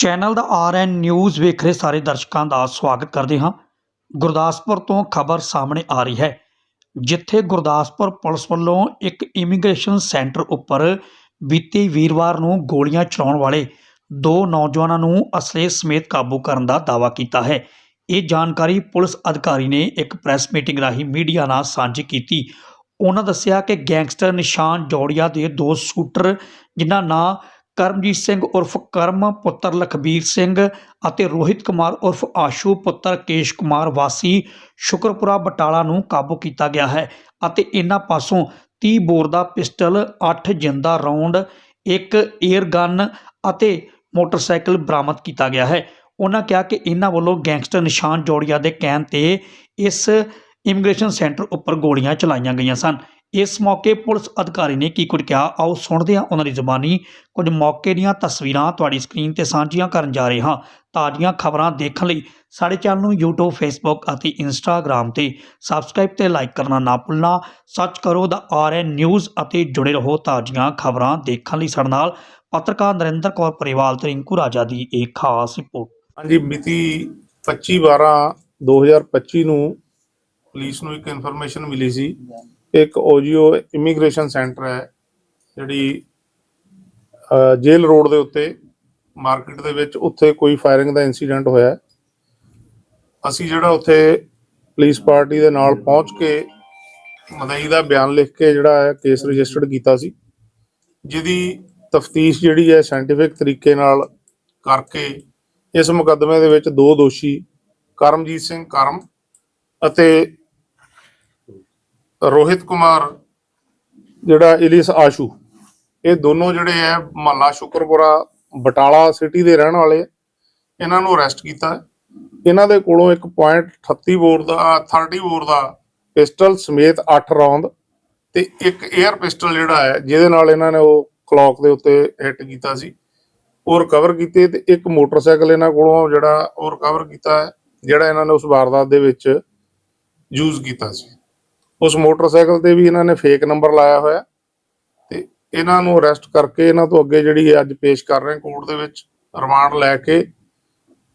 Channel ਦਾ RN news ਵੇਖ ਰਹੇ ਸਾਰੇ ਦਰਸ਼ਕਾਂ ਦਾ ਸਵਾਗਤ ਕਰਦੇ ਹਾਂ। ਗੁਰਦਾਸਪੁਰ ਤੋਂ ਖਬਰ ਸਾਹਮਣੇ ਆ ਰਹੀ ਹੈ। ਜਿੱਥੇ ਗੁਰਦਾਸਪੁਰ ਪੁਲਿਸ ਵੱਲੋਂ ਇੱਕ ਇਮੀਗ੍ਰੇਸ਼ਨ ਸੈਂਟਰ ਉੱਪਰ ਬੀਤੇ ਵੀਰਵਾਰ ਨੂੰ ਗੋਲੀਆਂ ਚਲਾਉਣ ਵਾਲੇ ਦੋ ਨੌਜਵਾਨਾਂ ਨੂੰ ਅਸਲੇ ਸਮੇਤ ਕਾਬੂ ਕਰਨ ਦਾ ਦਾਅਵਾ ਕੀਤਾ ਹੈ। ਇਹ ਜਾਣਕਾਰੀ ਪੁਲਿਸ ਅਧਿਕਾਰੀ ਨੇ ਇੱਕ ਪ੍ਰੈਸ ਮੀਟਿੰਗ ਰਾਹੀਂ ਮੀਡੀਆ ਨਾਲ ਸਾਂਝੀ ਕੀਤੀ। ਉਹਨਾਂ ਦੱਸਿਆ ਕਿ ਗੈਂਗਸਟਰ ਨਿਸ਼ਾਨ ਜੋੜੀਆ ਦੇ ਦੋ ਸ਼ੂਟਰ, ਜਿਨ੍ਹਾਂ ਨਾਂ ਕਰਮਜੀਤ ਸਿੰਘ ਉਰਫ ਕਰਮ ਪੁੱਤਰ ਲਖਬੀਰ ਸਿੰਘ ਅਤੇ ਰੋਹਿਤ ਕੁਮਾਰ ਉਰਫ ਆਸ਼ੂ ਪੁੱਤਰ ਕੇਸ਼ ਕੁਮਾਰ ਵਾਸੀ ਸ਼ੁਕਰਪੁਰਾ ਬਟਾਲਾ ਨੂੰ ਕਾਬੂ ਕੀਤਾ ਗਿਆ ਹੈ ਅਤੇ ਇਹਨਾਂ ਪਾਸੋਂ 30 ਬੋਰ ਦਾ ਪਿਸਟਲ 8 ਜਿੰਦਾ ਰਾਉਂਡ ਇੱਕ 에ਅਰ ਗਨ ਅਤੇ ਮੋਟਰਸਾਈਕਲ ਬਰਾਮਦ ਕੀਤਾ ਗਿਆ ਹੈ। ਉਹਨਾਂ ਕਿਹਾ ਕਿ ਇਹਨਾਂ ਵੱਲੋਂ ਗੈਂਗਸਟਰ ਨਿਸ਼ਾਨ ਜੋੜੀਆ ਦੇ ਕਹਿਣ ਤੇ ਇਸ ਇਮੀਗ੍ਰੇਸ਼ਨ ਸੈਂਟਰ ਉੱਪਰ ਗੋਲੀਆਂ ਚਲਾਈਆਂ ਗਈਆਂ ਸਨ। ਇਸ ਮੌਕੇ ਪੁਲਿਸ ਅਧਿਕਾਰੀ ਨੇ ਕੀ ਕੁਝ ਕਿਹਾ? ਆਓ ਸੁਣਦੇ ਹਾਂ ਉਹਨਾਂ ਦੀ ਜ਼ੁਬਾਨੀ। ਕੁਝ ਮੌਕੇ ਦੀਆਂ ਤਸਵੀਰਾਂ ਤੁਹਾਡੀ ਸਕਰੀਨ ਤੇ ਸਾਂਝੀਆਂ ਕਰਨ ਜਾ ਰਹੇ ਹਾਂ। ਤਾਜ਼ੀਆਂ ਖਬਰਾਂ ਦੇਖਣ ਲਈ ਸਾਡੇ ਚੈਨਲ ਨੂੰ YouTube, Facebook ਅਤੇ Instagram ਤੇ ਸਬਸਕ੍ਰਾਈਬ ਤੇ ਲਾਈਕ ਕਰਨਾ ਨਾ ਭੁੱਲਣਾ। ਸਰਚ ਕਰੋ ਦਾ ਆਰਐਨ ਨਿਊਜ਼ ਅਤੇ ਜੁੜੇ ਰਹੋ ਤਾਜ਼ੀਆਂ ਖਬਰਾਂ ਦੇਖਣ ਲਈ। ਸਾਡੇ ਨਾਲ ਪੱਤਰਕਾਰ ਨਰਿੰਦਰ ਕੌਰ ਪਰਿਵਾਲ ਤੇ ਰਿੰਕੂ ਰਾਜਾ ਦੀ ਇੱਕ ਖਾਸ ਰਿਪੋਰਟ। ਹਾਂਜੀ, ਮਿਤੀ 25 12 2025 ਨੂੰ ਪੁਲਿਸ ਨੂੰ ਇੱਕ ਇਨਫੋਰਮੇਸ਼ਨ ਮਿਲੀ ਸੀ। ਇੱਕ ਓਜੀਓ ਇਮੀਗ੍ਰੇਸ਼ਨ ਸੈਂਟਰ ਹੈ ਜਿਹੜੀ ਅਹ, ਜੇਲ੍ਹ ਰੋਡ ਦੇ ਉੱਤੇ ਮਾਰਕੀਟ ਦੇ ਵਿੱਚ ਉੱਥੇ ਕੋਈ ਫਾਇਰਿੰਗ ਦਾ ਇਨਸੀਡੈਂਟ ਹੋਇਆ ਅਸੀਂ ਜਿਹੜਾ ਉੱਥੇ ਪੁਲਿਸ ਪਾਰਟੀ ਦੇ ਨਾਲ ਪਹੁੰਚ ਕੇ ਮਦਈ ਦਾ ਬਿਆਨ ਲਿਖ ਕੇ ਜਿਹੜਾ ਹੈ ਕੇਸ ਰਜਿਸਟਰਡ ਕੀਤਾ ਸੀ। ਜਿਹਦੀ ਤਫਤੀਸ਼ ਜਿਹੜੀ ਹੈ ਸਾਇੰਟੀਫਿਕ ਤਰੀਕੇ ਨਾਲ ਕਰਕੇ ਇਸ ਮੁਕੱਦਮੇ ਦੇ ਵਿੱਚ ਦੋ ਦੋਸ਼ੀ ਕਰਮਜੀਤ ਸਿੰਘ ਕਰਮ ਅਤੇ ਰੋਹਿਤ ਕੁਮਾਰ, ਜਿਹੜਾ ਇਲਿਸ ਆਸ਼ੂ, ਇਹ ਦੋਨੋਂ ਜਿਹੜੇ ਆ ਮਹੱਲਾ ਸ਼ੁਕਰਪੁਰਾ, ਬਟਾਲਾ ਸਿਟੀ ਦੇ ਰਹਿਣ ਵਾਲੇ ਇਹਨਾਂ ਨੂੰ ਅਰੈਸਟ ਕੀਤਾ ਇਹਨਾਂ ਦੇ ਕੋਲੋਂ ਇੱਕ 38 ਬੋਰ ਦਾ 30 ਬੋਰ ਦਾ ਪਿਸਟਲ ਸਮੇਤ 8 ਰੌਂਦ ਤੇ ਇੱਕ 에ਅਰ ਪਿਸਟਲ ਜਿਹੜਾ ਹੈ, ਜਿਹਦੇ ਨਾਲ ਇਹਨਾਂ ਨੇ ਉਹ ਕਲੌਕ ਦੇ ਉੱਤੇ ਹਿੱਟ ਕੀਤਾ ਸੀ। ਉਹ ਰਿਕਵਰ ਕੀਤੇ ਤੇ ਇੱਕ ਮੋਟਰਸਾਈਕਲ ਇਹਨਾਂ ਕੋਲੋਂ ਜਿਹੜਾ ਉਹ ਰਿਕਵਰ ਕੀਤਾ ਹੈ, ਜਿਹੜਾ ਇਹਨਾਂ ਨੇ ਉਸ ਵਾਰਦਾਤ ਦੇ ਵਿੱਚ ਯੂਜ਼ ਕੀਤਾ ਸੀ। ਉਸ ਮੋਟਰਸਾਈਕਲ ਤੇ ਵੀ ਇਹਨਾਂ ਨੇ ਫੇਕ ਨੰਬਰ ਲਾਇਆ ਹੋਇਆ ਤੇ ਇਹਨਾਂ ਨੂੰ ਅਰੈਸਟ ਕਰਕੇ ਇਹਨਾਂ ਤੋਂ ਅੱਗੇ ਜਿਹੜੀ ਅੱਜ ਪੇਸ਼ ਕਰ ਰਹੇ ਕੋਰਟ ਦੇ ਵਿੱਚ ਰਿਮਾਂਡ ਲੈ ਕੇ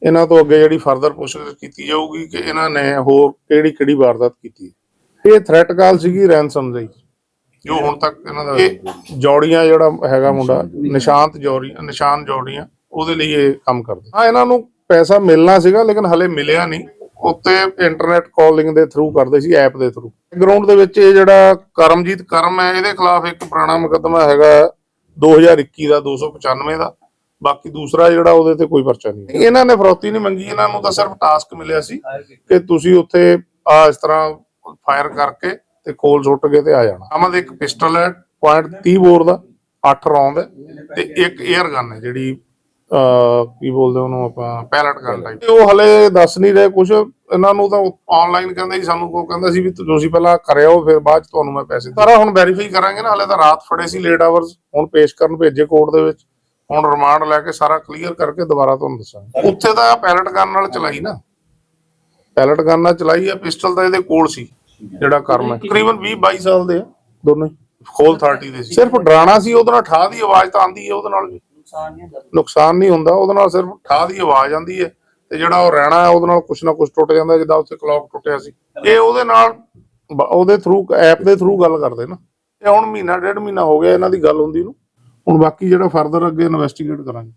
ਇਹਨਾਂ ਤੋਂ ਅੱਗੇ ਜਿਹੜੀ ਫਰਦਰ ਪੁੱਛਗਿੱਛ ਕੀਤੀ ਜਾਊਗੀ ਕਿ ਇਹਨਾਂ ਨੇ ਹੋਰ ਕਿਹੜੀ ਕਿਹੜੀ ਵਾਰਦਾਤ ਕੀਤੀ। ਇਹ ਥ੍ਰੈਟ ਕਾਲ ਸੀਗੀ ਰੈਂਸਮ ਦੀ। ਜੋ ਹੁਣ ਤੱਕ ਇਹਨਾਂ ਦਾ ਜੌੜੀਆਂ ਜਿਹੜਾ ਹੈਗਾ ਮੁੰਡਾ ਨਿਸ਼ਾਂਤ ਜੌੜੀ ਨਿਸ਼ਾਨ ਜੌੜੀਆਂ ਉਹਦੇ ਲਈ ਇਹ ਕੰਮ ਕਰਦੇ। ਹਾਂ ਇਹਨਾਂ ਨੂੰ ਪੈਸਾ ਮਿਲਣਾ ਸੀਗਾ ਲੇਕਿਨ ਹਲੇ ਮਿਲਿਆ ਨਹੀਂ। ਉੱਤੇ ਇੰਟਰਨੈਟ ਕਾਲਿੰਗ ਦੇ ਥਰੂ ਕਰਦੇ ਸੀ ਐਪ ਦੇ ਥਰੂ ਗਰਾਊਂਡ ਦੇ ਵਿੱਚ ਇਹ ਜਿਹੜਾ ਕਰਮਜੀਤ ਕਰਮ ਹੈ, ਇਹਦੇ ਖਿਲਾਫ ਇੱਕ ਪੁਰਾਣਾ ਮੁਕੱਦਮਾ ਹੈਗਾ 2021 ਦਾ 295 ਦਾ। ਬਾਕੀ ਦੂਸਰਾ ਜਿਹੜਾ ਉਹਦੇ ਤੇ ਕੋਈ ਪਰਚਾ ਨਹੀਂ ਇਹਨਾਂ ਨੇ ਫਰੌਤੀ ਨਹੀਂ ਮੰਗੀ, ਇਹਨਾਂ ਨੂੰ ਤਾਂ ਸਿਰਫ ਟਾਸਕ ਮਿਲਿਆ ਸੀ ਕਿ ਤੁਸੀਂ ਉੱਥੇ ਆ ਇਸ ਤਰ੍ਹਾਂ ਫਾਇਰ ਕਰਕੇ ਤੇ ਕੋਲ ਸੁੱਟ ਕੇ ਤੇ ਆ ਜਾਣਾ। ਆਮਦ ਇੱਕ ਪਿਸਟਲ ਹੈ 30 ਬੋਰ ਦਾ 8 ਰੌਂਦ ਹੈ ਤੇ ਇੱਕ 에ਅਰ ਗਨ ਹੈ ਜਿਹੜੀ ਕੀ ਬੋਲਦੇ ਉਹਨੂੰ ਆਪਾਂ? ਪੈਲਟ ਗਨ ਟਾਈਪ ਉਹ ਹਲੇ ਦੱਸ ਨਹੀਂ ਰਹੇ ਕੁਝ ਇਹਨਾਂ ਨੂੰ ਤਾਂ ਆਨਲਾਈਨ ਕਹਿੰਦੇ ਸੀ ਸਾਨੂੰ ਕੋ ਕਹਿੰਦਾ ਸੀ ਵੀ ਤੁਸੀਂ ਪਹਿਲਾਂ ਕਰਿਓ ਫਿਰ ਬਾਅਦ ਚ ਤੁਹਾਨੂੰ ਮੈਂ ਪੈਸੇ ਸਾਰਾ ਹੁਣ ਵੈਰੀਫਾਈ ਕਰਾਂਗੇ ਨਾ ਹਲੇ ਤਾਂ ਰਾਤ ਫੜੇ ਸੀ ਲੇਟ ਆਵਰਸ ਹੁਣ ਪੇਸ਼ ਕਰਨ ਭੇਜੇ ਕੋਰਟ ਦੇ ਵਿੱਚ। ਹੁਣ ਰਿਮਾਂਡ ਲੈ ਕੇ ਸਾਰਾ ਕਲੀਅਰ ਕਰਕੇ ਦੁਬਾਰਾ ਤੁਹਾਨੂੰ ਦੱਸਾਂਗੇ। ਉੱਥੇ ਤਾਂ ਪੈਲਟ ਗਨ ਨਾਲ ਚਲਾਈ ਨਾ। ਪੈਲਟ ਗਨ ਨਾਲ ਚਲਾਈ ਆ ਪਿਸਟਲ ਤਾਂ ਇਹਦੇ ਕੋਲ ਸੀ ਜਿਹੜਾ ਕਰਮ ਹੈ। ਤਕਰੀਬਨ 20 22 ਸਾਲ ਦੇ ਆ ਦੋਨੇ। ਖੋਲ 30 ਦੇ ਸੀ। ਸਿਰਫ ਡਰਾਣਾ ਸੀ ਉਹਦੇ ਨਾਲ ਠਾਹ ਦੀ ਆਵਾਜ਼ ਤਾਂ ਆਂਦੀ ਹੈ ਉਹਦੇ ਨਾਲ ਵੀ ਨੁਕਸਾਨ ਨਹੀਂ ਹੁੰਦਾ, ਉਹਦੇ ਨਾਲ ਸਿਰਫ ਠਾਹ ਦੀ ਆਵਾਜ਼ ਆਉਂਦੀ ਹੈ ਤੇ ਜਿਹੜਾ ਉਹ ਰਹਿਣਾ ਹੈ, ਉਹਦੇ ਨਾਲ ਕੁਛ ਨਾ ਕੁਛ ਟੁੱਟ ਜਾਂਦਾ, ਜਿੱਦਾਂ ਉੱਥੇ ਕਲੌਕ ਟੁੱਟਿਆ ਸੀ। ਇਹ ਉਹਦੇ ਨਾਲ ਬ- ਉਹਦੇ ਥਰੂ ਐਪ ਦੇ ਥਰੂ ਗੱਲ ਕਰਦੇ ਨਾ। ਇਹ ਹੁਣ ਮਹੀਨਾ, ਡੇਢ ਮਹੀਨਾ ਹੋ ਗਿਆ ਇਹਨਾਂ ਦੀ ਗੱਲ ਹੁੰਦੀ ਨੂੰ। ਹੁਣ ਬਾਕੀ ਜਿਹੜਾ ਫਰਦਰ ਅੱਗੇ ਇਨਵੈਸਟੀਗੇਟ ਕਰਾਂਗੇ।